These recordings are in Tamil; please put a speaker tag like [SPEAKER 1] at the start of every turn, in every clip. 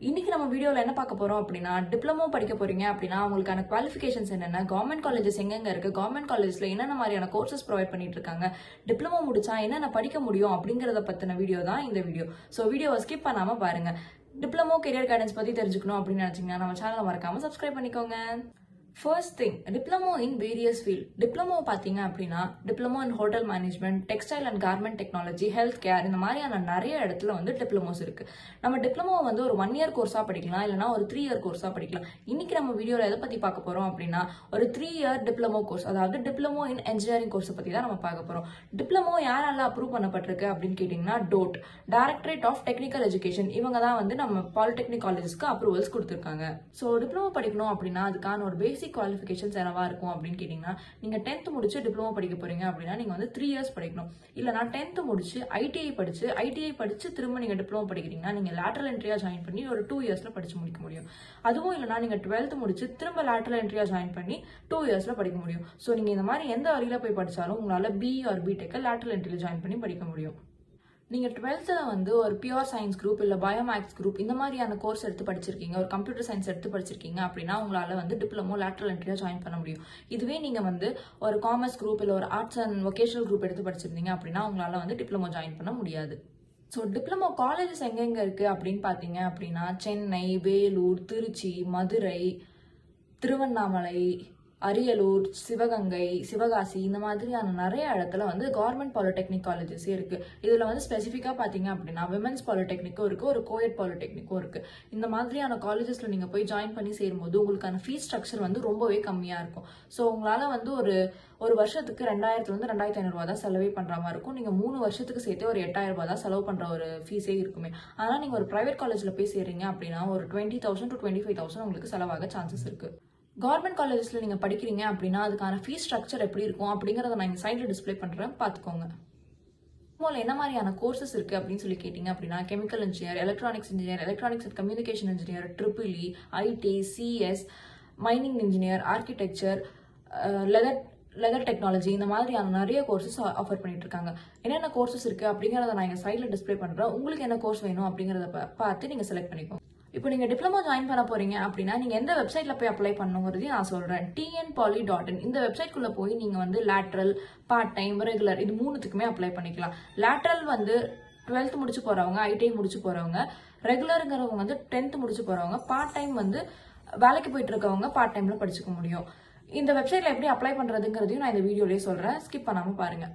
[SPEAKER 1] இன்னைக்கு நம்ம வீடியோவில் என்ன பார்க்க போறோம் அப்படின்னா டிப்ளமோ படிக்க போறீங்க அப்படின்னா உங்களுக்கான குவாலிஃபிகேஷன்ஸ் என்னென்ன கவர்மெண்ட் காலேஜஸ் எங்கெங்க இருக்கு கவர்மெண்ட் காலேஜ்ல என்னென்ன மாதிரியான கோர்சஸ் ப்ரொவைட் பண்ணிட்டு இருக்காங்க டிப்ளமோ முடிச்சா என்னென்ன படிக்க முடியும் அப்படிங்கறத பத்தின வீடியோ தான் இந்த வீடியோ ஸோ வீடியோவை ஸ்கிப் பண்ணாம பாருங்க. டிப்ளமோ கெரியர் கைடன்ஸ் பத்தி தெரிஞ்சுக்கணும் அப்படின்னு நினைச்சீங்கன்னா நம்ம சேனலை மறக்காம சப்ஸ்கிரைப் பண்ணிக்கோங்க. First thing diploma in various field diploma பார்த்தீங்க அப்படின்னா diploma in hotel management textile and garment technology health care இந்த மாதிரியான நிறைய இடத்துல வந்து டிப்ளமோஸ் இருக்கு. நம்ம டிப்ளமோ வந்து ஒரு ஒன் இயர் கோர்ஸாக படிக்கலாம் இல்லைனா ஒரு த்ரீ இயர் கோர்ஸாக படிக்கலாம். இன்னைக்கு நம்ம வீடியோவில் எதை பற்றி பார்க்க போகிறோம் அப்படின்னா ஒரு த்ரீ இயர் டிப்ளமோ கோர்ஸ் அதாவது டிப்ளமோ இன் இன்ஜினியரிங் கோர்ஸை பற்றி தான் நம்ம பார்க்க போகிறோம் டிப்ளமோ யாரால அப்ரூவ் பண்ணப்பட்டிருக்கு அப்படின்னு கேட்டிங்கன்னா DOTE directorate of technical education இவங்க தான் வந்து நம்ம பாலிடெக்னிக் காலேஜஸ்க்கு அப்ரூவல்ஸ் கொடுத்துருக்காங்க. ஸோ டிப்ளமோ படிக்கணும் அப்படின்னா அதுக்கான ஒரு பேசிக் குவாலிஃபிகேஷன்ஸ் என்னவா இருக்கும் அப்படின்னு கேட்டிங்கன்னா நீங்கள் டென்த் முடிச்சு டிப்ளமோ படிக்க போறீங்க அப்படின்னா நீங்கள் வந்து த்ரீ இயர்ஸ் படிக்கணும். இல்லைனா டென்த் முடிச்சு ஐடிஐ படிச்சு ஐடிஐ படிச்சு திரும்ப நீங்கள் டிப்ளமோ படிக்கிறீங்கன்னா நீங்கள் லேட்டரல் என்ட்ரியாக ஜாயின் பண்ணி ஒரு டூ இயர்ஸில் படிச்சு முடிக்க முடியும். அதுவும் இல்லைனா நீங்கள் டுவெல்த் முடிச்சு திரும்ப லேட்டரல் என்ட்ரியாக ஜாயின் பண்ணி டூ இயர்ஸில் படிக்க முடியும். ஸோ நீங்கள் இந்த மாதிரி எந்த வழியில் போய் படிச்சாலும் உங்களால் பிஇ ஆர் பிடெக்கை லேட்டரல் என்ட்ரியில் ஜாயின் பண்ணி படிக்க முடியும். நீங்கள் டுவெல்த்தில் வந்து ஒரு பியூர் சயின்ஸ் குரூப் இல்லை பயோமேக்ஸ் குரூப் இந்த மாதிரியான கோர்ஸ் எடுத்து படிச்சிருக்கீங்க ஒரு கம்ப்யூட்டர் சயின்ஸ் எடுத்து படிச்சிருக்கீங்க அப்படின்னா உங்களால் வந்து டிப்ளமோ லேட்ரல் என்ட்ரியாக ஜாயின் பண்ண முடியும். இதுவே நீங்கள் வந்து ஒரு காமர்ஸ் குரூப் இல்லை ஒரு ஆர்ட்ஸ் அண்ட் வொகேஷனல் குரூப் எடுத்து படிச்சிருந்தீங்க அப்படின்னா உங்களால் வந்து டிப்ளமோ ஜாயின் பண்ண முடியாது. ஸோ டிப்ளமோ காலேஜஸ் எங்கெங்கே இருக்குது அப்படின்னு பார்த்தீங்க அப்படின்னா சென்னை வேலூர் திருச்சி மதுரை திருவண்ணாமலை அரியலூர் சிவகங்கை சிவகாசி இந்த மாதிரியான நிறைய இடத்துல வந்து கவர்மெண்ட் பாலிடெக்னிக் காலேஜஸே இருக்கு. இதுல வந்து ஸ்பெசிஃபிக்காக பார்த்தீங்க அப்படின்னா விமன்ஸ் பாலிடெக்னிக்கும் இருக்கு ஒரு கோயட் பாலிடெக்னிக்கும் இருக்கு. இந்த மாதிரியான காலேஜஸ்ல நீங்க போய் ஜாயின் பண்ணி சேரும்போது உங்களுக்கான ஃபீஸ் ஸ்ட்ரக்சர் வந்து ரொம்பவே கம்மியா இருக்கும். ஸோ உங்களால வந்து ஒரு ஒரு வருஷத்துக்கு ரெண்டாயிரத்துல இருந்து ரெண்டாயிரத்தி ஐநூறு ரூபா தான் செலவே பண்ற மாதிரி இருக்கும். நீங்க மூணு வருஷத்துக்கு சேர்த்து ஒரு எட்டாயிரம் ரூபாய் தான் செலவு பண்ற ஒரு ஃபீஸே இருக்குமே. ஆனா நீங்க ஒரு பிரைவேட் காலேஜ்ல போய் சேரீங்க அப்படின்னா ஒரு twenty thousand to twenty five thousand உங்களுக்கு செலவாக சான்சஸ் இருக்கு. கவர்மெண்ட் காலேஜஸ்ல நீங்க படிக்கிறீங்க அப்படின்னா அதுக்கான ஃபீஸ் ஸ்ட்ரக்சர் எப்படி இருக்கும் அப்படிங்கறத நான் இங்க சைட்ல டிஸ்ப்ளே பண்றேன். பாத்துக்கோங்க மோல என்ன மாதிரியான கோர்சஸ் இருக்கு அப்படின்னு சொல்லி கேட்டீங்க அப்படின்னா chemical engineer electronics engineer electronics and communication engineer triple IT CS mining engineer architecture leather leather technology இந்த மாதிரியான நிறைய கோர்சஸ் ஆஃபர் பண்ணிட்டு இருக்காங்க. என்னென்ன கோர்சஸ் இருக்கு அப்படிங்கறத நான் எங்கள் சைட்ல டிஸ்ப்ளே பண்றேன். உங்களுக்கு என்ன கோர்ஸ் வேணும் அப்படிங்கறத பார்த்து நீங்க செலக்ட் பண்ணிக்கோங்க. இப்போ நீங்கள் டிப்ளமோ ஜாயின் பண்ண போறீங்க அப்படின்னா நீங்கள் எந்த வெப்சைட்ல போய் அப்ளை பண்ணுங்கிறதையும் நான் சொல்கிறேன் டிஎன் பாலி டாட் இன் இந்த வெப்சைட்குள்ளே போய் நீங்கள் வந்து லேட்ரல் பார்ட் டைம் ரெகுலர் இது மூணுத்துக்குமே அப்ளை பண்ணிக்கலாம். லேட்ரல் வந்து டுவெல்த் முடிச்சு போகிறவங்க ஐடிஐ முடிச்சு போகிறவங்க ரெகுலருங்கிறவங்க வந்து டென்த் முடிச்சு போகிறவங்க பார்ட் டைம் வந்து வேலைக்கு போயிட்டு இருக்கவங்க பார்ட் டைமில் படிச்சுக்க முடியும். இந்த வெப்சைட்ல எப்படி அப்ளை பண்ணுறதுங்கிறதையும் நான் இந்த வீடியோலேயே சொல்கிறேன் ஸ்கிப் பண்ணாமல் பாருங்கள்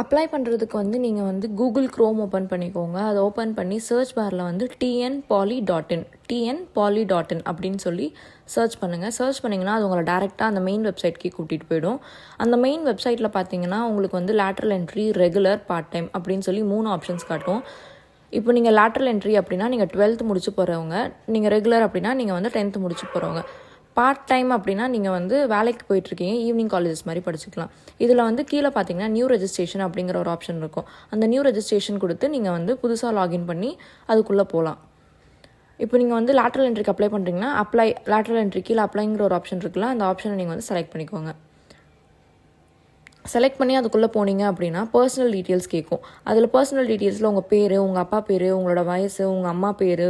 [SPEAKER 2] அப்ளை பண்ணுறதுக்கு வந்து நீங்கள் வந்து கூகுள் க்ரோம் ஓப்பன் பண்ணிக்கோங்க. அதை ஓப்பன் பண்ணி சர்ச் பாரில் வந்து TN poly dot in TN poly dot in அப்படின்னு சொல்லி சர்ச் பண்ணுங்கள் சர்ச் பண்ணிங்கன்னா அது உங்களை டேரெக்டாக அந்த மெயின் வெப்சைட்க்கு கூட்டிகிட்டு போயிடும். அந்த மெயின் வெப்சைட்டில் பார்த்தீங்கன்னா உங்களுக்கு வந்து lateral entry regular part time அப்படின்னு சொல்லி மூணு ஆப்ஷன்ஸ் காட்டும். இப்போ நீங்கள் லேட்ரல் என்ட்ரி அப்படின்னா நீங்கள் டுவெல்த் முடிச்சு போகிறவங்க நீங்கள் ரெகுலர் அப்படின்னா நீங்கள் வந்து டென்த்து முடிச்சு போகிறவங்க பார்ட் டைம் அப்படின்னா நீங்கள் வந்து வேலைக்கு போயிட்டுருக்கீங்க ஈவினிங் காலேஜஸ் மாதிரி படிச்சுக்கலாம். இதில் வந்து கீழே பார்த்தீங்கன்னா நியூ ரெஜிஸ்ட்ரேஷன் அப்படிங்கிற ஒரு ஆப்ஷன் இருக்கும். அந்த நியூ ரெஜிஸ்ட்ரேஷன் கொடுத்து நீங்கள் வந்து புதுசாக லாகின் பண்ணி அதுக்குள்ளே போகலாம் இப்போ நீங்கள் வந்து லேட்ரல் என்ட்ரிக்கு அப்ளை பண்ணுறீங்கன்னா அப்ளை லேட்ரல் என்ட்ரி கீழே அப்ளைங்கிற ஒரு ஆப்ஷன் இருக்குல்ல அந்த ஆப்ஷனை நீங்கள் வந்து செலக்ட் பண்ணிக்கோங்க. செலக்ட் பண்ணி அதுக்குள்ளே போனீங்க அப்படின்னா பர்சனல் டீட்டெயில்ஸ் கேட்கும் அதில் பர்சனல் டீட்டெயில்ஸில் உங்கள் பேர் உங்கள் அப்பா பேர் உங்களோட வயசு உங்கள் அம்மா பேர்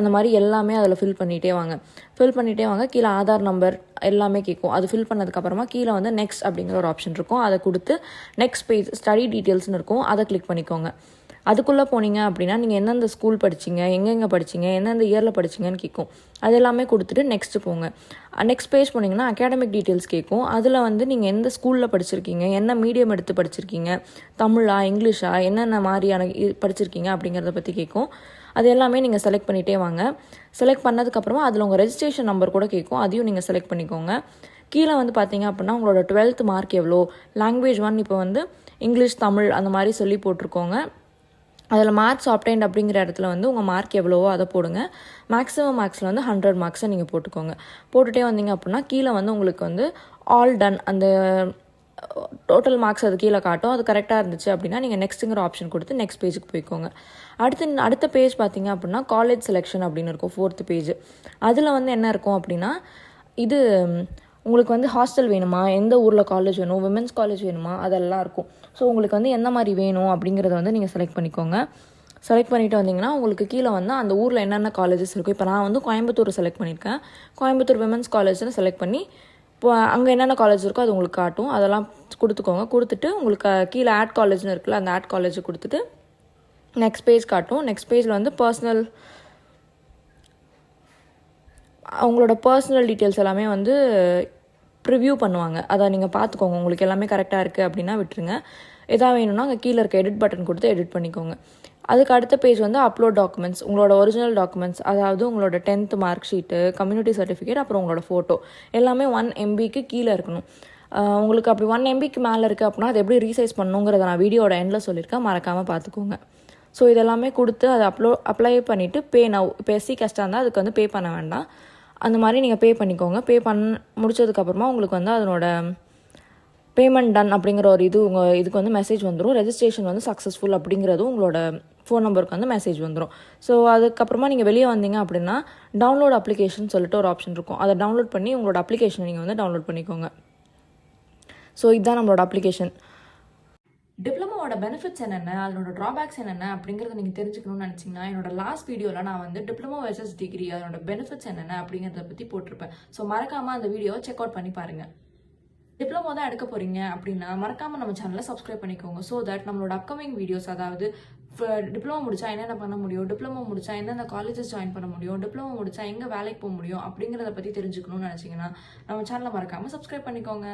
[SPEAKER 2] அந்த மாதிரி எல்லாமே அதில் ஃபில் பண்ணிகிட்டே வாங்க. ஃபில் பண்ணிகிட்டே வாங்க. கீழே ஆதார் நம்பர் எல்லாமே கேட்கும் அது ஃபில் பண்ணதுக்கப்புறமா கீழே வந்து நெக்ஸ்ட் அப்படிங்கிற ஒரு ஆப்ஷன் இருக்கும். அதை கொடுத்து நெக்ஸ்ட் பேஜ் ஸ்டடி டீட்டெயில்ஸ்னு இருக்கும். அதை கிளிக் பண்ணிக்கோங்க. அதுக்குள்ளே போனீங்க அப்படின்னா நீங்கள் எந்தெந்த ஸ்கூல் படிச்சீங்க எங்கெங்கே படிச்சீங்க எந்தெந்த இயரில் படிச்சீங்கன்னு கேட்கும் அது எல்லாமே கொடுத்துட்டு நெக்ஸ்ட்டு போங்க. நெக்ஸ்ட் பேஜ் போனீங்கன்னா அகாடமிக் டீட்டெயில்ஸ் கேட்கும் அதில் வந்து நீங்கள் எந்த ஸ்கூலில் படிச்சிருக்கீங்க என்ன மீடியம் எடுத்து படிச்சிருக்கீங்க தமிழா இங்கிலீஷா என்னென்ன மாதிரியான படிச்சிருக்கீங்க அப்படிங்கிறத பற்றி கேட்கும் அது எல்லாமே நீங்கள் செலக்ட் பண்ணிகிட்டே வாங்க. செலக்ட் பண்ணதுக்கப்புறமா அதில் உங்கள் ரெஜிஸ்ட்ரேஷன் நம்பர் கூட கேட்கும் அதையும் நீங்கள் செலக்ட் பண்ணிக்கோங்க. கீழே வந்து பார்த்தீங்க அப்படின்னா உங்களோட டுவெல்த் மார்க் எவ்வளோ? லாங்குவேஜ் ஒன் இப்போ வந்து இங்கிலீஷ் தமிழ் அந்த மாதிரி சொல்லி போட்டிருக்கோங்க. அதில் மார்க்ஸ் ஆப்டைன்ட் அப்படிங்கிற இடத்துல வந்து உங்கள் மார்க் எவ்வளவோ அதை போடுங்க. மேக்ஸிமம் மார்க்ஸில் வந்து ஹண்ட்ரட் மார்க்ஸை நீங்கள் போட்டுக்கோங்க. போட்டுகிட்டே வந்தீங்க அப்படின்னா கீழே வந்து உங்களுக்கு வந்து ஆல் டன் அந்த டோட்டல் மார்க்ஸ் அது கீழே காட்டும். அது கரெக்டாக இருந்துச்சு அப்படின்னா நீங்கள் நெக்ஸ்ட்டுங்கிற ஆப்ஷன் கொடுத்து நெக்ஸ்ட் பேஜுக்கு போய்க்கோங்க. அடுத்து அடுத்த பேஜ் பார்த்தீங்க அப்படின்னா காலேஜ் செலெக்ஷன் அப்படின்னு இருக்கும் ஃபோர்த்து பேஜ் அதில் வந்து என்ன இருக்கும் அப்படின்னா இது உங்களுக்கு வந்து ஹாஸ்டல் வேணுமா? எந்த ஊரில் காலேஜ் வேணும்? விமென்ஸ் காலேஜ் வேணுமா? அதெல்லாம் இருக்கும். ஸோ உங்களுக்கு வந்து எந்த மாதிரி வேணும் அப்படிங்கிறத வந்து நீங்கள் செலக்ட் பண்ணிக்கோங்க. செலக்ட் பண்ணிட்டு வந்தீங்கன்னா உங்களுக்கு கீழே வந்து அந்த ஊரில் என்னென்ன காலேஜஸ் இருக்கும் இப்போ நான் வந்து கோயம்புத்தூர் செலக்ட் பண்ணியிருக்கேன். கோயம்புத்தூர் விமன்ஸ் காலேஜ்னு செலக்ட் பண்ணி இப்போ அங்கே என்னென்ன காலேஜ் இருக்கோ அது உங்களுக்கு காட்டும். அதெல்லாம் கொடுத்துக்கோங்க. கொடுத்துட்டு உங்களுக்கு கீழே ஆட் காலேஜ்னு இருக்குல்ல அந்த ஆட் காலேஜ் கொடுத்துட்டு நெக்ஸ்ட் பேஜ் காட்டும். நெக்ஸ்ட் பேஜில் வந்து பர்சனல் அவங்களோட பர்சனல் டீட்டெயில்ஸ் எல்லாமே வந்து ப்ரிவ்யூ பண்ணுவாங்க. அதை நீங்கள் பார்த்துக்கோங்க. உங்களுக்கு எல்லாமே கரெக்டாக இருக்குது அப்படின்னா விட்டுருங்க. எதாவது வேணும்னா அங்கே கீழே இருக்க எடிட் பட்டன் கொடுத்து எடிட் பண்ணிக்கோங்க. அதுக்கு அடுத்த பேஜ் வந்து அப்லோட் டாக்குமெண்ட்ஸ் உங்களோட ஒரிஜினல் டாக்குமெண்ட்ஸ் அதாவது உங்களோட tenth mark sheet community certificate அப்புறம் உங்களோட ஃபோட்டோ எல்லாமே ஒன் எம்பிக்கு கீழே இருக்கணும். உங்களுக்கு அப்படி ஒன் எம்பிக்கு மேலே இருக்குது அப்படின்னா அது எப்படி ரீசைஸ் பண்ணுங்கிறத நான் வீடியோட எண்டில் சொல்லியிருக்கேன். மறக்காமல் பார்த்துக்கோங்க. ஸோ இதெல்லாமே கொடுத்து அதை அப்லோ அப்ளை பண்ணிவிட்டு பே நவ் இப்போ எஸ்சி கஷ்டம் இருந்தால் அதுக்கு வந்து பே பண்ண வேண்டாம். அந்த மாதிரி நீங்கள் பே பண்ணிக்கோங்க. பே பண்ண முடிச்சதுக்கப்புறமா உங்களுக்கு வந்து அதனோட பேமெண்ட் டன் அப்படிங்கிற ஒரு இது உங்கள் இதுக்கு வந்து மெசேஜ் வந்துடும் ரெஜிஸ்ட்ரேஷன் வந்து சக்ஸஸ்ஃபுல் அப்படிங்கிறது உங்களோட ஃபோன் நம்பருக்கு வந்து மெசேஜ் வந்துடும் ஸோ அதுக்கப்புறமா நீங்கள் வெளியே வந்தீங்க அப்படின்னா டவுன்லோட் அப்ளிகேஷன் சொல்லிட்டு ஒரு ஆப்ஷன் இருக்கும். அதை டவுன்லோட் பண்ணி உங்களோட அப்ளிகேஷனை நீங்கள் வந்து டவுன்லோட் பண்ணிக்கோங்க. ஸோ இதுதான் நம்மளோட அப்ளிகேஷன்
[SPEAKER 1] டிப்ளமோட பெனிஃபிட்ஸ் என்னென்ன அதனோட ட்ராபேக்ஸ் என்னென்ன அப்படிங்கறத நீங்க தெரிஞ்சுக்கணும்னு நினைச்சீங்கன்னா என்னோட லாஸ்ட் வீடியோல நான் வந்து டிப்ளமோ வெர்சஸ் டிகிரி அதனோட பெனிஃபிட்ஸ் என்னென்ன அப்படிங்கறத பத்தி போட்டிருப்பேன். ஸோ மறக்காம அந்த வீடியோவை செக் அவுட் பண்ணி பாருங்க. டிப்ளமோ தான் எடுக்க போறீங்க அப்படின்னா மறக்காம நம்ம சேனலை சப்ஸ்கிரைப் பண்ணிக்கோங்க. ஸோ தட் நம்மளோட அப்கமிங் வீடியோஸ் அதாவது டிப்ளமோ முடிச்சா என்னென்ன பண்ண முடியும் டிப்ளமோ முடிச்சா எந்தெந்த காலேஜஸ் ஜாயின் பண்ண முடியும் டிப்ளமோ முடிச்சா எங்க வேலைக்கு போக முடியும் அப்படிங்கறத பத்தி தெரிஞ்சுக்கணும்னு நினைச்சீங்கன்னா நம்ம சேனலை மறக்காம சப்ஸ்கிரைப் பண்ணிக்கோங்க.